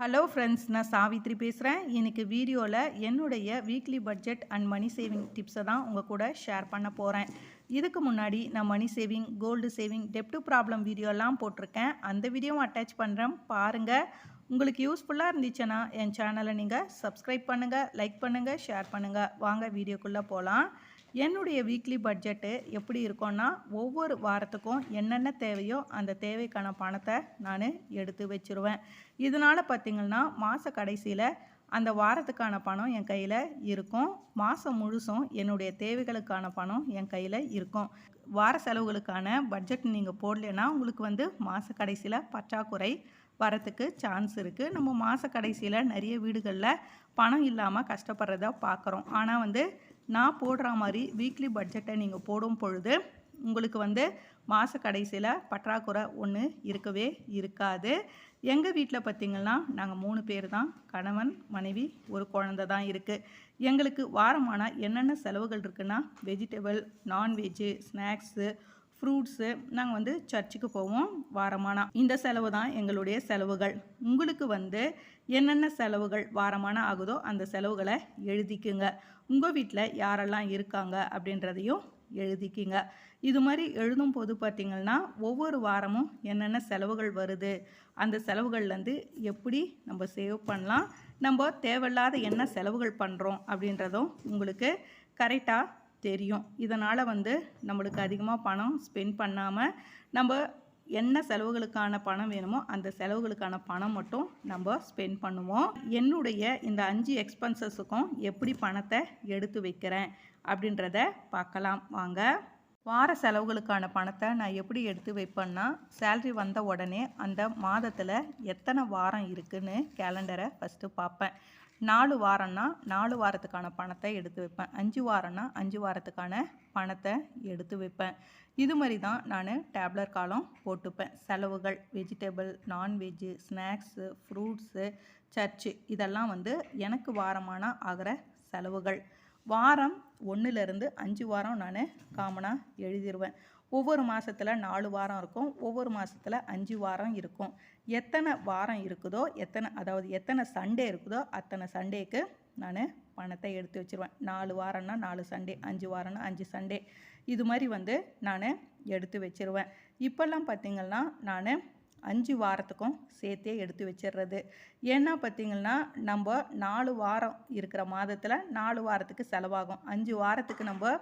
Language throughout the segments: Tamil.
ஹலோ ஃப்ரெண்ட்ஸ் நான் சாவித்ரி பேசுகிறேன் எனக்கு வீடியோவில் என்னுடைய weekly budget and money saving டிப்ஸை தான் உங்கள் கூட ஷேர் பண்ண போகிறேன் இதுக்கு முன்னாடி நான் மணி சேவிங் கோல்டு சேவிங் டெப்டு ப்ராப்ளம் வீடியோலாம் போட்டிருக்கேன். அந்த வீடியோவும் அட்டாச் பண்ணுறேன் பாருங்கள் உங்களுக்கு யூஸ்ஃபுல்லாக இருந்துச்சுன்னா என் சேனலை நீங்கள் சப்ஸ்கிரைப் பண்ணுங்கள் லைக் பண்ணுங்கள் ஷேர் பண்ணுங்கள் வாங்க வீடியோக்குள்ளே போகலாம் என்னுடைய வீக்லி பட்ஜெட்டு எப்படி இருக்கும்னா ஒவ்வொரு வாரத்துக்கும் என்னென்ன தேவையோ அந்த தேவைக்கான பணத்தை நான் எடுத்து வச்சுருவேன். இதனால் பார்த்திங்கன்னா மாத கடைசியில் அந்த வாரத்துக்கான பணம் என் கையில் இருக்கும். மாதம் முழுசும் என்னுடைய தேவைகளுக்கான பணம் என் கையில் இருக்கும். வார செலவுகளுக்கான பட்ஜெட் நீங்கள் போடலைன்னா உங்களுக்கு வந்து மாத கடைசியில் பற்றாக்குறை வரத்துக்கு சான்ஸ் இருக்குது நம்ம மாத கடைசியில் நிறைய வீடுகளில் பணம் இல்லாமல் கஷ்டப்படுறத பார்க்குறோம் ஆனால் வந்து நான் போடுற மாதிரி வீக்லி பட்ஜெட்டை நீங்கள் போடும் பொழுது உங்களுக்கு வந்து மாத கடைசியில் பற்றாக்குறை ஒன்று இருக்கவே இருக்காது. எங்கள் வீட்டில் பார்த்திங்கன்னா நாங்கள் மூணு பேர் தான். கணவன் மனைவி ஒரு குழந்த தான் இருக்குது எங்களுக்கு வாரமான என்னென்ன செலவுகள் இருக்குன்னா வெஜிடபிள் நான்வெஜ்ஜு ஸ்நாக்ஸு ஃப்ரூட்ஸு நாங்கள் வந்து சர்ச்சுக்கு போவோம் வாரமானா. இந்த செலவு தான் எங்களுடைய செலவுகள். உங்களுக்கு வந்து என்னென்ன செலவுகள் வாரமான ஆகுதோ அந்த செலவுகளை எழுதிக்குங்க. உங்கள் வீட்டில் யாரெல்லாம் இருக்காங்க அப்படின்றதையும் எழுதிக்கிங்க. இது மாதிரி எழுதும் போது பார்த்திங்கன்னா ஒவ்வொரு வாரமும் என்னென்ன செலவுகள் வருது அந்த செலவுகள்லேருந்து எப்படி நம்ம சேவ் பண்ணலாம் நம்ம தேவையில்லாத என்ன செலவுகள் பண்ணுறோம் அப்படின்றதும் உங்களுக்கு கரெக்டாக தெரியும். இதனால் வந்து நம்மளுக்கு அதிகமாக பணம் ஸ்பெண்ட் பண்ணாமல் நம்ம என்ன செலவுகளுக்கான பணம் வேணுமோ அந்த செலவுகளுக்கான பணம் மட்டும் நம்ம ஸ்பெண்ட் பண்ணுவோம். என்னுடைய இந்த அஞ்சு எக்ஸ்பென்சஸுக்கும் எப்படி பணத்தை எடுத்து வைக்கிறேன் அப்படின்றத பார்க்கலாம். வாங்க. வார செலவுகளுக்கான பணத்தை நான் எப்படி எடுத்து வைப்பேன்னா சேல்ரி வந்த உடனே அந்த மாதத்தில் எத்தனை வாரம் இருக்குன்னு கேலண்டரை ஃபஸ்ட்டு பார்ப்பேன். நாலு வாரம்னா நாலு வாரத்துக்கான பணத்தை எடுத்து வைப்பேன். அஞ்சு வாரம்னா அஞ்சு வாரத்துக்கான பணத்தை எடுத்து வைப்பேன். இது மாதிரி தான் நான் டேப்லர் காலம் போட்டுப்பேன். செலவுகள் vegetable non veg snacks fruits church இதெல்லாம் வந்து எனக்கு வாரமான ஆகிற செலவுகள். வாரம் ஒன்றுலேருந்து அஞ்சு வாரம் நான் காமனாக எழுதிடுவேன் ஒவ்வொரு மாதத்தில் நாலு வாரம் இருக்கும். ஒவ்வொரு மாதத்தில் அஞ்சு வாரம் இருக்கும். எத்தனை வாரம் இருக்குதோ எத்தனை அதாவது எத்தனை சண்டே இருக்குதோ அத்தனை சண்டேக்கு நான் பணத்தை எடுத்து வச்சுருவேன். நாலு வாரம்னா நாலு சண்டே அஞ்சு வாரம்னா அஞ்சு சண்டே. இது மாதிரி வந்து நான் எடுத்து வச்சுருவேன். இப்போல்லாம் பார்த்திங்கன்னா நான் அஞ்சு வாரத்துக்கும் சேர்த்தே எடுத்து வச்சிடுறது. ஏன்னா பார்த்திங்கன்னா நம்ம நாலு வாரம் இருக்கிற மாதத்தில் நாலு வாரத்துக்கு செலவாகும். அஞ்சு வாரத்துக்கு நம்ம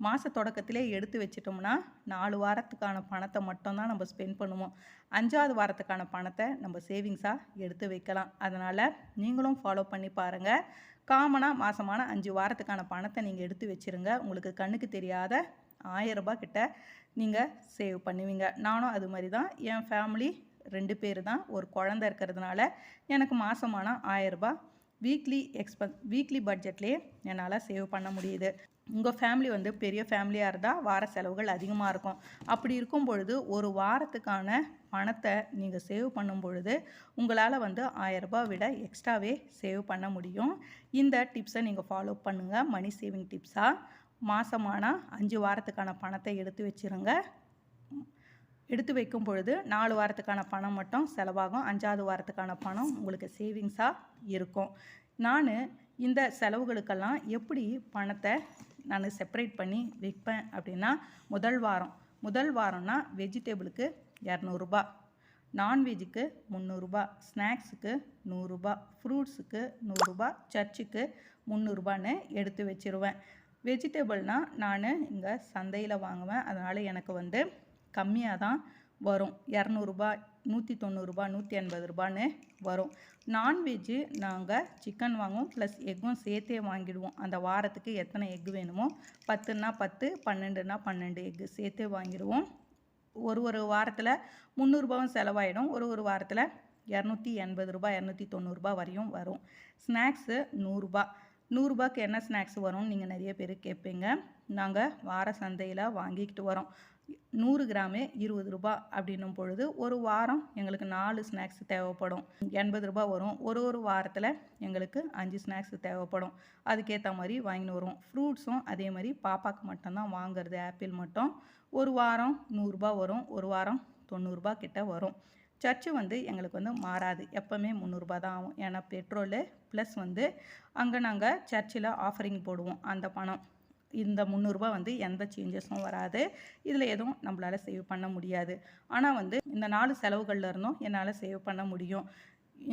மாத தொடக்கத்திலே எடுத்து வச்சிட்டோம்னா நாலு வாரத்துக்கான பணத்தை மட்டும்தான் நம்ம ஸ்பெண்ட் பண்ணுவோம். அஞ்சாவது வாரத்துக்கான பணத்தை நம்ம சேவிங்ஸாக எடுத்து வைக்கலாம். அதனால் நீங்களும் ஃபாலோ பண்ணி பாருங்கள் காமனாக மாதமான அஞ்சு வாரத்துக்கான பணத்தை நீங்கள் எடுத்து வச்சுருங்க. உங்களுக்கு கண்ணுக்கு தெரியாத ஆயரரூபா கிட்ட நீங்கள் சேவ் பண்ணுவீங்க. நானும் அது மாதிரி தான் என் ஃபேமிலி ரெண்டு பேர் தான் ஒரு குழந்த இருக்கிறதுனால எனக்கு மாதமான ஆயரரூபா வீக்லி எக்ஸ்பென் வீக்லி பட்ஜெட்லேயே என்னால் சேவ் பண்ண முடியுது. உங்கள் ஃபேமிலி வந்து பெரிய ஃபேமிலியாக இருந்தால் வார செலவுகள் அதிகமாக இருக்கும். அப்படி இருக்கும் பொழுது ஒரு வாரத்துக்கான பணத்தை நீங்கள் சேவ் பண்ணும் பொழுது உங்களால் வந்து ஆயரரூபா விட எக்ஸ்ட்ராவே சேவ் பண்ண முடியும். இந்த டிப்ஸை நீங்கள் ஃபாலோ பண்ணுங்கள் மணி சேவிங் டிப்ஸாக மாதமானால் அஞ்சு வாரத்துக்கான பணத்தை எடுத்து வச்சுருங்க. எடுத்து வைக்கும் பொழுது நாலு வாரத்துக்கான பணம் மட்டும் செலவாகும். அஞ்சாவது வாரத்துக்கான பணம் உங்களுக்கு சேவிங்ஸாக இருக்கும். நான் இந்த செலவுகளுக்கெல்லாம் எப்படி பணத்தை நான் செப்பரேட் பண்ணி விற்பேன் அப்படின்னா முதல் வாரம். முதல் வாரம்னா வெஜிடேபிளுக்கு இரநூறுபா நான்வெஜ்ஜுக்கு முந்நூறுரூபா ஸ்நாக்ஸுக்கு நூறுரூபா ஃப்ரூட்ஸுக்கு நூறுரூபா சர்ச்சுக்கு முந்நூறுரூபான்னு எடுத்து வச்சுருவேன். வெஜிடபிள்னால் நான் இங்கே சந்தையில் வாங்குவேன். அதனால் எனக்கு வந்து கம்மியாக தான் வரும். இரநூறுபா நூற்றி தொண்ணூறுரூபா நூற்றி எண்பது ரூபான்னு வரும். நான்வெஜ்ஜு நாங்கள் சிக்கன் வாங்குவோம். ப்ளஸ் எக்கும் சேர்த்தே வாங்கிடுவோம். அந்த வாரத்துக்கு எத்தனை எக் வேணுமோ பத்துன்னா பத்து பன்னெண்டுனா பன்னெண்டு எக்கு சேர்த்தே வாங்கிடுவோம். ஒரு ஒரு வாரத்தில் முந்நூறுபாவும் செலவாயிடும். ஒரு ஒரு வாரத்தில் இரநூத்தி எண்பது ரூபா இரநூத்தி தொண்ணூறுரூபா வரையும் வரும். ஸ்நாக்ஸு நூறுரூபா நூறுரூபாய்க்கு என்ன ஸ்நாக்ஸ் வரும்னு நீங்கள் நிறைய பேர் கேட்பீங்க நாங்கள் வார சந்தையில் வாங்கிக்கிட்டு வரோம். நூறு கிராமே இருபது ரூபா அப்படின்னும் பொழுது ஒரு வாரம் எங்களுக்கு நாலு ஸ்நாக்ஸ் தேவைப்படும். எண்பது ரூபா வரும். ஒரு ஒரு வாரத்தில் எங்களுக்கு அஞ்சு ஸ்நாக்ஸ் தேவைப்படும். அதுக்கேற்ற மாதிரி வாங்கின்னு வருவோம். ஃப்ரூட்ஸும் அதே மாதிரி பாப்பாவுக்கு மட்டும்தான் வாங்குறது. ஆப்பிள் மட்டும். ஒரு வாரம் நூறுரூபா வரும். ஒரு வாரம் தொண்ணூறுரூபா கிட்ட வரும். சர்ச்சு வந்து எங்களுக்கு வந்து மாறாது. எப்போவுமே முந்நூறுரூபா தான் ஆகும். ஏன்னா பெட்ரோலு ப்ளஸ் வந்து அங்கே நாங்கள் சர்ச்சில் ஆஃபரிங் போடுவோம் அந்த பணம். இந்த முந்நூறுரூபா வந்து எந்த சேஞ்சஸும் வராது. இதில் எதுவும் நம்மளால் சேவ் பண்ண முடியாது. ஆனால் வந்து இந்த நாலு செலவுகளில் இருந்தும் என்னால் சேவ் பண்ண முடியும்.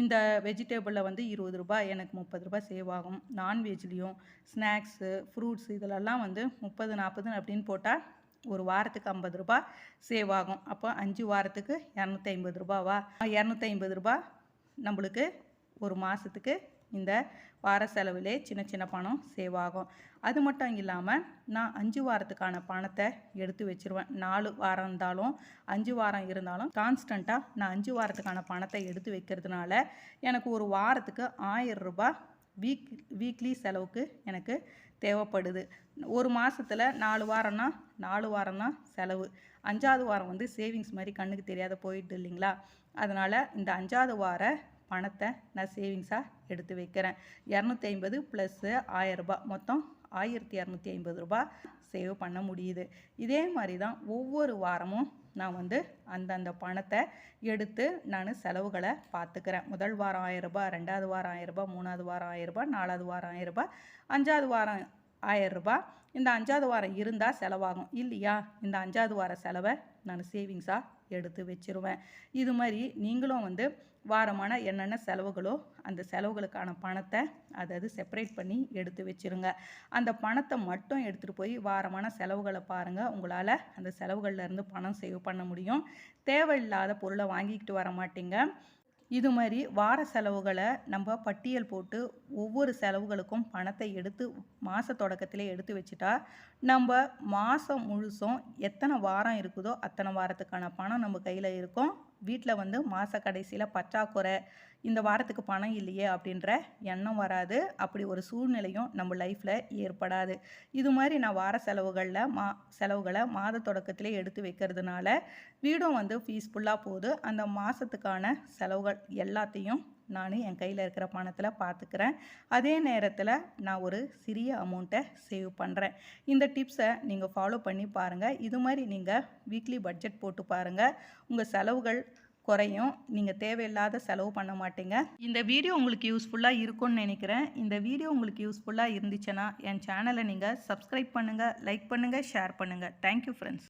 இந்த வெஜிடேபிளில் வந்து இருபது ரூபாய் எனக்கு முப்பது ரூபாய் சேவ் ஆகும். நான்வெஜ்லேயும் ஸ்நாக்ஸு ஃப்ரூட்ஸ் இதிலெல்லாம் வந்து முப்பது நாற்பதுன்னு அப்படின்னு போட்டால் ஒரு வாரத்துக்கு ஐம்பது ரூபா சேவ் ஆகும். அப்போ அஞ்சு வாரத்துக்கு இரநூத்தி ஐம்பது ரூபாவா? இரநூத்தி ஐம்பது ரூபா நம்மளுக்கு ஒரு மாதத்துக்கு இந்த வார செலவிலே சின்ன சின்ன பணம் சேவ் ஆகும். அது மட்டும் இல்லாமல் நான் அஞ்சு வாரத்துக்கான பணத்தை எடுத்து வச்சிருவேன். நாலு வாரம் இருந்தாலும் அஞ்சு வாரம் இருந்தாலும் கான்ஸ்டண்ட்டாக நான் அஞ்சு வாரத்துக்கான பணத்தை எடுத்து வைக்கிறதுனால எனக்கு ஒரு வாரத்துக்கு ஆயிரம் ரூபாய் வீக் வீக்லி செலவுக்கு எனக்கு தேவைப்படுது. ஒரு மாதத்தில் நாலு வாரம்னா நாலு வாரம் தான் செலவு. அஞ்சாவது வாரம் வந்து சேவிங்ஸ் மாதிரி கண்ணுக்கு தெரியாத போயிட்டு இல்லைங்களா? அதனால் இந்த அஞ்சாவது வார பணத்தை நான் சேவிங்ஸாக எடுத்து வைக்கிறேன். இரநூத்தி ஐம்பது ப்ளஸ்ஸு ஆயரரூபா மொத்தம் ஆயிரத்தி இரநூத்தி ஐம்பது ரூபா சேவ் பண்ண முடியுது. இதே மாதிரி தான் ஒவ்வொரு வாரமும் நான் வந்து அந்தந்த பணத்தை எடுத்து நான் செலவுகளை பார்த்துக்கிறேன். முதல் வாரம் ஆயிரரூபா ரெண்டாவது வாரம் ஆயிரரூபா மூணாவது வாரம் ஆயிரரூபா நாலாவது வாரம் ஆயிரரூபா அஞ்சாவது வாரம் ஆயிரரூபா இந்த அஞ்சாவது வாரம் இருந்தால் செலவாகும். இல்லையா? இந்த அஞ்சாவது வார செலவை நான் சேவிங்ஸாக எடுத்து வச்சிருவேன். இது மாதிரி நீங்களும் வந்து வாரமான என்னென்ன செலவுகளோ அந்த செலவுகளுக்கான பணத்தை அதாவது செப்பரேட் பண்ணி எடுத்து வச்சுருங்க. அந்த பணத்தை மட்டும் எடுத்துகிட்டு போய் வாரமான செலவுகளை பாருங்கள் உங்களால் அந்த செலவுகளில் இருந்து பணம் சேவ் பண்ண முடியும். தேவையில்லாத பொருளை வாங்கிக்கிட்டு வர மாட்டீங்க. இது மாதிரி வார செலவுகளை நம்ம பட்டியல் போட்டு ஒவ்வொரு செலவுகளுக்கும் பணத்தை எடுத்து மாத தொடக்கத்திலே எடுத்து வச்சுட்டா நம்ம மாதம் முழுசும் எத்தனை வாரம் இருக்குதோ அத்தனை வாரத்துக்கான பணம் நம்ம கையில் இருக்கும். வீட்டில் வந்து மாத கடைசியில் பற்றாக்குறை இந்த வாரத்துக்கு பணம் இல்லையே அப்படின்ற எண்ணம் வராது. அப்படி ஒரு சூழ்நிலையும் நம்ம லைஃப்பில் ஏற்படாது. இது மாதிரி நான் வார செலவுகளில் மா செலவுகளை மாத தொடக்கத்திலே எடுத்து வைக்கிறதுனால வீடும் வந்து பீஸ்ஃபுல்லாக போகுது. அந்த மாதத்துக்கான செலவுகள் எல்லாத்தையும் நான் என் கையில் இருக்கிற பணத்தில் பார்த்துக்கிறேன் அதே நேரத்தில் நான் ஒரு சிறிய அமௌண்ட்டை சேவ் பண்ணுறேன் இந்த டிப்ஸை நீங்கள் ஃபாலோ பண்ணி பாருங்கள் இது மாதிரி நீங்கள் வீக்லி பட்ஜெட் போட்டு பாருங்கள் உங்கள் செலவுகள் குறையும். நீங்கள் தேவையில்லாத செலவு பண்ண மாட்டீங்க. இந்த வீடியோ உங்களுக்கு யூஸ்ஃபுல்லாக இருக்கும்னு நினைக்கிறேன். இந்த வீடியோ உங்களுக்கு யூஸ்ஃபுல்லாக இருந்துச்சுன்னா என் சேனலை நீங்கள் சப்ஸ்கிரைப் பண்ணுங்கள் லைக் பண்ணுங்கள் ஷேர் பண்ணுங்கள் தேங்க்யூ ஃப்ரெண்ட்ஸ்